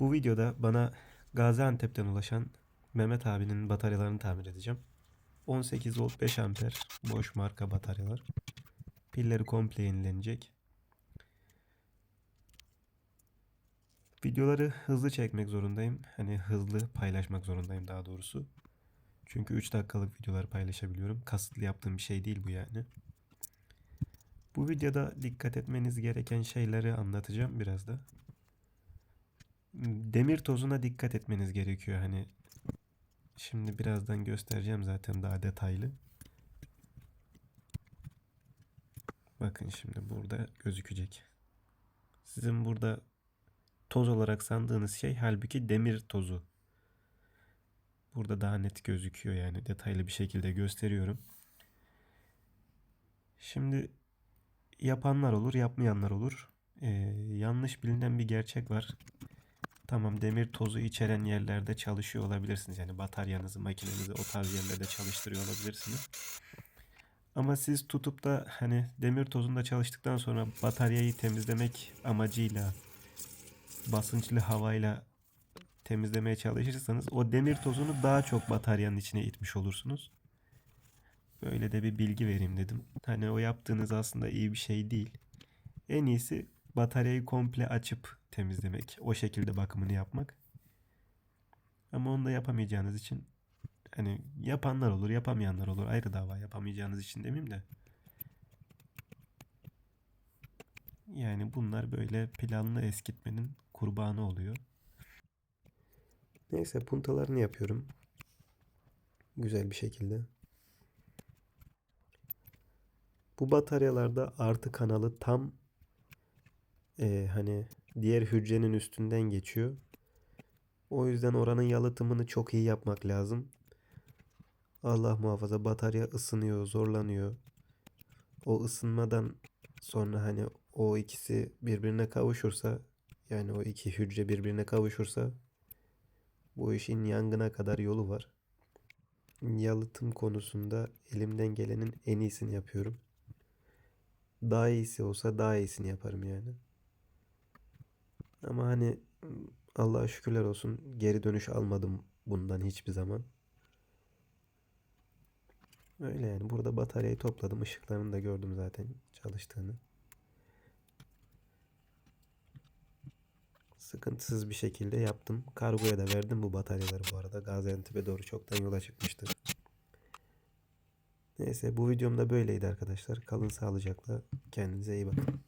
Bu videoda bana Gaziantep'ten ulaşan Mehmet abinin bataryalarını tamir edeceğim. 18 volt 5 amper boş marka bataryalar. Pilleri komple yenilenecek. Videoları hızlı çekmek zorundayım. Hani hızlı paylaşmak zorundayım daha doğrusu. Çünkü 3 dakikalık videolar paylaşabiliyorum. Kasıtlı yaptığım bir şey değil bu yani. Bu videoda dikkat etmeniz gereken şeyleri anlatacağım biraz da. Demir tozuna dikkat etmeniz gerekiyor hani. Şimdi birazdan göstereceğim zaten daha detaylı. Bakın şimdi burada gözükecek. Sizin burada toz olarak sandığınız şey halbuki demir tozu. Burada daha net gözüküyor yani detaylı bir şekilde gösteriyorum. Şimdi yapanlar olur, yapmayanlar olur. Ee, yanlış bilinen bir gerçek var. Tamam demir tozu içeren yerlerde çalışıyor olabilirsiniz. Yani bataryanızı, makinenizi o tarz yerlerde çalıştırıyor olabilirsiniz. Ama siz tutup da hani demir tozunda çalıştıktan sonra bataryayı temizlemek amacıyla basınçlı havayla temizlemeye çalışırsanız o demir tozunu daha çok bataryanın içine itmiş olursunuz. Böyle de bir bilgi vereyim dedim. Hani o yaptığınız aslında iyi bir şey değil. En iyisi bataryayı komple açıp temizlemek. O şekilde bakımını yapmak. Ama onu da yapamayacağınız için hani yapanlar olur, yapamayanlar olur. Ayrı dava yapamayacağınız için demeyeyim de. Yani bunlar böyle planlı eskitmenin kurbanı oluyor. Neyse puntalarını yapıyorum. Güzel bir şekilde. Bu bataryalarda artı kanalı tam e, hani diğer hücrenin üstünden geçiyor. O yüzden oranın yalıtımını çok iyi yapmak lazım. Allah muhafaza batarya ısınıyor, zorlanıyor. O ısınmadan sonra hani o ikisi birbirine kavuşursa yani o iki hücre birbirine kavuşursa bu işin yangına kadar yolu var. Yalıtım konusunda elimden gelenin en iyisini yapıyorum. Daha iyisi olsa daha iyisini yaparım yani. Ama hani Allah'a şükürler olsun geri dönüş almadım bundan hiçbir zaman. Öyle yani burada bataryayı topladım. ışıklarını da gördüm zaten çalıştığını. Sıkıntısız bir şekilde yaptım. Kargoya da verdim bu bataryaları bu arada. Gaziantep'e doğru çoktan yola çıkmıştır. Neyse bu videom da böyleydi arkadaşlar. Kalın sağlıcakla. Kendinize iyi bakın.